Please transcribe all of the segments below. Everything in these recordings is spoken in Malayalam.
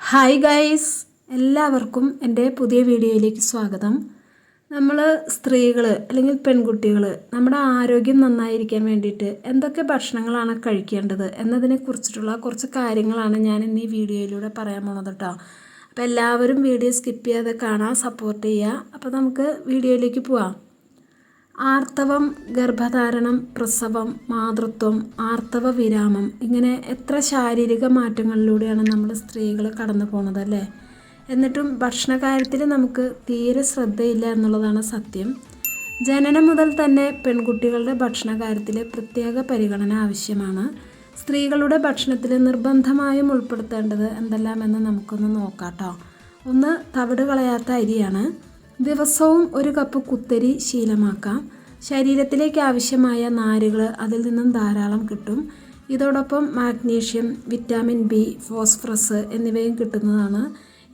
ഹായ് ഗൈസ് എല്ലാവർക്കും എന്റെ പുതിയ വീഡിയോയിലേക്ക് സ്വാഗതം. നമ്മൾ സ്ത്രീകൾ അല്ലെങ്കിൽ പെൺകുട്ടികൾ നമ്മുടെ ആരോഗ്യം നന്നായിരിക്കാൻ വേണ്ടിയിട്ട് എന്തൊക്കെ ഭക്ഷണങ്ങളാണ് കഴിക്കേണ്ടത് എന്നതിനെ കുറിച്ചിട്ടുള്ള കുറച്ച് കാര്യങ്ങളാണ് ഞാൻ ഇന്ന് ഈ വീഡിയോയിലൂടെ പറയാൻ പോകുന്നത് കേട്ടോ അപ്പോൾ എല്ലാവരും വീഡിയോ സ്കിപ്പ് ചെയ്യാതെ കാണാൻ സപ്പോർട്ട് ചെയ്യുക അപ്പോൾ നമുക്ക് വീഡിയോയിലേക്ക് പോവാം. ആർത്തവം ഗർഭധാരണം പ്രസവം മാതൃത്വം ആർത്തവ വിരാമം ഇങ്ങനെ എത്ര ശാരീരിക മാറ്റങ്ങളിലൂടെയാണ് നമ്മൾ സ്ത്രീകൾ കടന്നു പോകുന്നത് അല്ലേ? എന്നിട്ടും ഭക്ഷണ കാര്യത്തിൽ നമുക്ക് തീരെ ശ്രദ്ധയില്ല എന്നുള്ളതാണ് സത്യം. ജനനം മുതൽ തന്നെ പെൺകുട്ടികളുടെ ഭക്ഷണ കാര്യത്തിൽ പ്രത്യേക പരിഗണന ആവശ്യമാണ്. സ്ത്രീകളുടെ ഭക്ഷണത്തിൽ നിർബന്ധമായും ഉൾപ്പെടുത്തേണ്ടത് എന്തെല്ലാമെന്ന് നമുക്കൊന്ന് നോക്കാം കേട്ടോ. ഒന്ന് തവിട് കളയാത്ത അരിയാണ്. ദിവസവും ഒരു കപ്പ് കുത്തരി ശീലമാക്കാം. ശരീരത്തിലേക്ക് ആവശ്യമായ നാരുകൾ അതിൽ നിന്നും ധാരാളം കിട്ടും. ഇതോടൊപ്പം മാഗ്നീഷ്യം വിറ്റാമിൻ ബി ഫോസ്ഫറസ് എന്നിവയും കിട്ടുന്നതാണ്.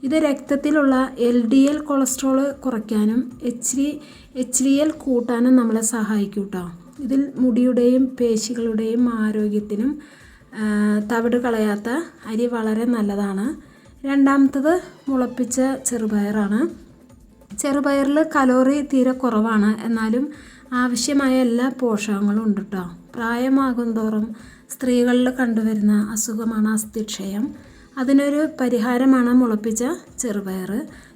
ഇത് രക്തത്തിലുള്ള എൽ ഡി എൽ കൊളസ്ട്രോൾ കുറയ്ക്കാനും H D H D L കൂട്ടാനും നമ്മളെ സഹായിക്കും കേട്ടോ ഇതിൽ മുടിയുടെയും പേശികളുടെയും ആരോഗ്യത്തിനും തവിട് കളയാത്ത അരി വളരെ നല്ലതാണ്. രണ്ടാമത്തത് മുളപ്പിച്ച ചെറുപയറാണ്. ചെറുപയറിൽ കലോറി തീരെ കുറവാണ്. എന്നാലും ആവശ്യമായ എല്ലാ പോഷകങ്ങളും ഉണ്ട് കേട്ടോ പ്രായമാകും തോറും സ്ത്രീകളിൽ കണ്ടുവരുന്ന അസുഖമാണ് അസ്ഥിക്ഷയം. അതിനൊരു പരിഹാരമാണ് മുളപ്പിച്ച ചെറുപയർ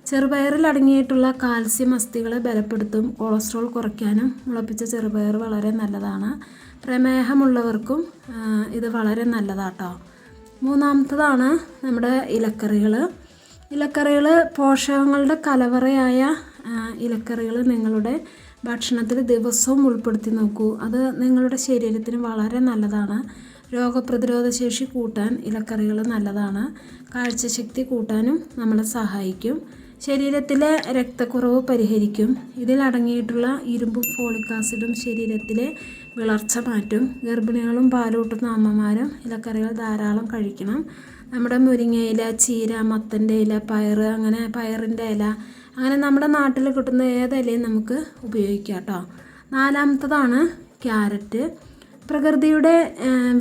ചെറുപയറിൽ അടങ്ങിയിട്ടുള്ള കാൽസ്യം അസ്ഥികളെ ബലപ്പെടുത്തും. കൊളസ്ട്രോൾ കുറയ്ക്കാനും മുളപ്പിച്ച ചെറുപയർ വളരെ നല്ലതാണ്. പ്രമേഹമുള്ളവർക്കും ഇത് വളരെ നല്ലതാട്ടോ മൂന്നാമത്തതാണ് നമ്മുടെ ഇലക്കറികൾ ഇലക്കറികൾ പോഷകങ്ങളുടെ കലവറയായ ഇലക്കറികൾ നിങ്ങളുടെ ഭക്ഷണത്തിൽ ദിവസവും ഉൾപ്പെടുത്തി നോക്കൂ. അത് നിങ്ങളുടെ ശരീരത്തിന് വളരെ നല്ലതാണ്. രോഗപ്രതിരോധ ശേഷി കൂട്ടാൻ ഇലക്കറികൾ നല്ലതാണ്. കാഴ്ചശക്തി കൂട്ടാനും നമ്മളെ സഹായിക്കും. ശരീരത്തിലെ രക്തക്കുറവ് പരിഹരിക്കും. ഇതിൽ അടങ്ങിയിട്ടുള്ള ഇരുമ്പും ഫോളിക് ആസിഡും ശരീരത്തിലെ വിളർച്ച മാറ്റും. ഗർഭിണികളും പാലൂട്ടുന്ന അമ്മമാരും ഇലക്കറികൾ ധാരാളം കഴിക്കണം. നമ്മുടെ മുരിങ്ങയില ചീര മത്തന്റെ ഇല പയർ അങ്ങനെ പയറിന്റെ ഇല അങ്ങനെ നമ്മുടെ നാട്ടിൽ കിട്ടുന്ന ഏതിലയും നമുക്ക് ഉപയോഗിക്കാം കേട്ടോ. നാലാമത്തതാണ് ക്യാരറ്റ്. പ്രകൃതിയുടെ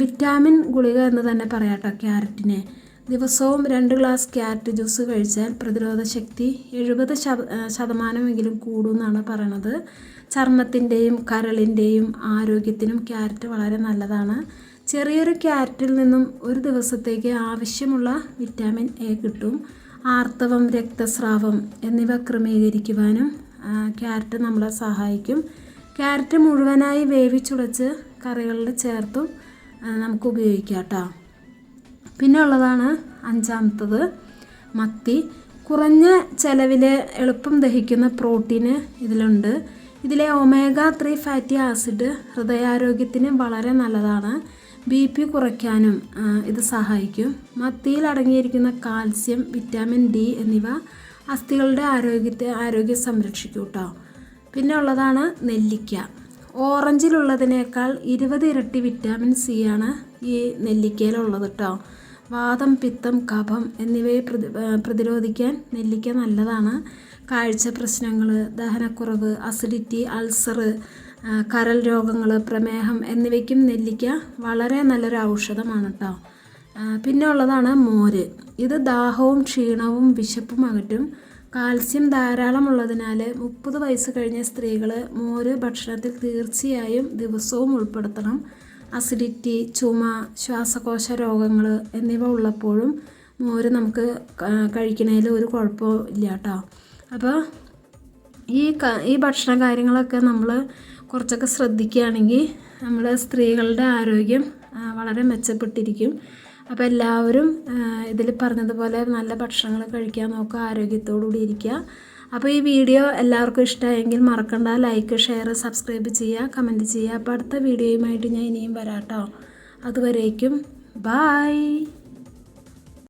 വിറ്റാമിൻ ഗുളിക എന്ന് തന്നെ പറയാം കേട്ടോ ക്യാരറ്റിനെ. ദിവസവും രണ്ട് ഗ്ലാസ് ക്യാരറ്റ് ജ്യൂസ് കഴിച്ചാൽ പ്രതിരോധ ശക്തി എഴുപത് ശതമാനമെങ്കിലും കൂടുമെന്നാണ് പറയണത്. ചർമ്മത്തിന്റെയും കരളിന്റെയും ആരോഗ്യത്തിനും ക്യാരറ്റ് വളരെ നല്ലതാണ്. ചെറിയൊരു ക്യാരറ്റിൽ നിന്നും ഒരു ദിവസത്തേക്ക് ആവശ്യമുള്ള വിറ്റാമിൻ എ കിട്ടും. ആർത്തവം രക്തസ്രാവം എന്നിവ ക്രമീകരിക്കുവാനും ക്യാരറ്റ് നമ്മളെ സഹായിക്കും. ക്യാരറ്റ് മുഴുവനായി വേവിച്ചുടച്ച് കറികളിൽ ചേർത്തും നമുക്ക് ഉപയോഗിക്കാം കേട്ടോ. പിന്നെ ഉള്ളതാണ് അഞ്ചാമത്തത് മത്തി. കുറഞ്ഞ ചിലവിൽ എളുപ്പം ദഹിക്കുന്ന പ്രോട്ടീന് ഇതിലുണ്ട്. ഇതിലെ ഒമേഗ ത്രീ ഫാറ്റി ആസിഡ് ഹൃദയാരോഗ്യത്തിന് വളരെ നല്ലതാണ്. ബി പി കുറയ്ക്കാനും ഇത് സഹായിക്കും. മത്തിയിൽ അടങ്ങിയിരിക്കുന്ന കാൽസ്യം വിറ്റാമിൻ ഡി എന്നിവ അസ്ഥികളുടെ ആരോഗ്യത്തെ ആരോഗ്യം സംരക്ഷിക്കും കേട്ടോ പിന്നെ ഉള്ളതാണ് നെല്ലിക്ക. ഓറഞ്ചിലുള്ളതിനേക്കാൾ ഇരുപത് ഇരട്ടി വിറ്റാമിൻ സി ആണ് ഈ നെല്ലിക്കയിലുള്ളത് കേട്ടോ വാദം പിത്തം കഫം എന്നിവയെ പ്രതി പ്രതിരോധിക്കാൻ നെല്ലിക്ക നല്ലതാണ്. കാഴ്ച പ്രശ്നങ്ങൾ ദഹനക്കുറവ് അസിഡിറ്റി അൾസർ കരൽ രോഗങ്ങൾ പ്രമേഹം എന്നിവയ്ക്കും നെല്ലിക്ക വളരെ നല്ലൊരു ഔഷധമാണ് കേട്ടോ പിന്നെ ഉള്ളതാണ് മോര്. ഇത് ദാഹവും ക്ഷീണവും വിശപ്പും അകറ്റും. കാൽസ്യം ധാരാളം ഉള്ളതിനാൽ മുപ്പത് വയസ്സ് കഴിഞ്ഞ സ്ത്രീകൾ മോര് ഭക്ഷണത്തിൽ തീർച്ചയായും ദിവസവും ഉൾപ്പെടുത്തണം. അസിഡിറ്റി ചുമ ശ്വാസകോശ രോഗങ്ങൾ എന്നിവ ഉള്ളപ്പോഴും മോര് നമുക്ക് കഴിക്കണതിൽ ഒരു കുഴപ്പവും ഇല്ല കേട്ടോ അപ്പോൾ ഈ ഈ ഭക്ഷണ കാര്യങ്ങളൊക്കെ നമ്മൾ കുറച്ചൊക്കെ ശ്രദ്ധിക്കുകയാണെങ്കിൽ നമ്മൾ സ്ത്രീകളുടെ ആരോഗ്യം വളരെ മെച്ചപ്പെട്ടിരിക്കും. അപ്പോൾ എല്ലാവരും ഇതിൽ പറഞ്ഞതുപോലെ നല്ല ഭക്ഷണങ്ങൾ കഴിക്കാൻ നോക്കുക ആരോഗ്യത്തോടു കൂടി ഇരിക്കുക. അപ്പോൾ ഈ വീഡിയോ എല്ലാവർക്കും ഇഷ്ടമായെങ്കിൽ മറക്കണ്ട. ലൈക്ക് ഷെയർ സബ്സ്ക്രൈബ് ചെയ്യുക കമന്റ് ചെയ്യുക. അപ്പോൾ അടുത്ത വീഡിയോയുമായിട്ട് ഞാൻ ഇനിയും വരാം കേട്ടോ. അതുവരേക്കും ബായ്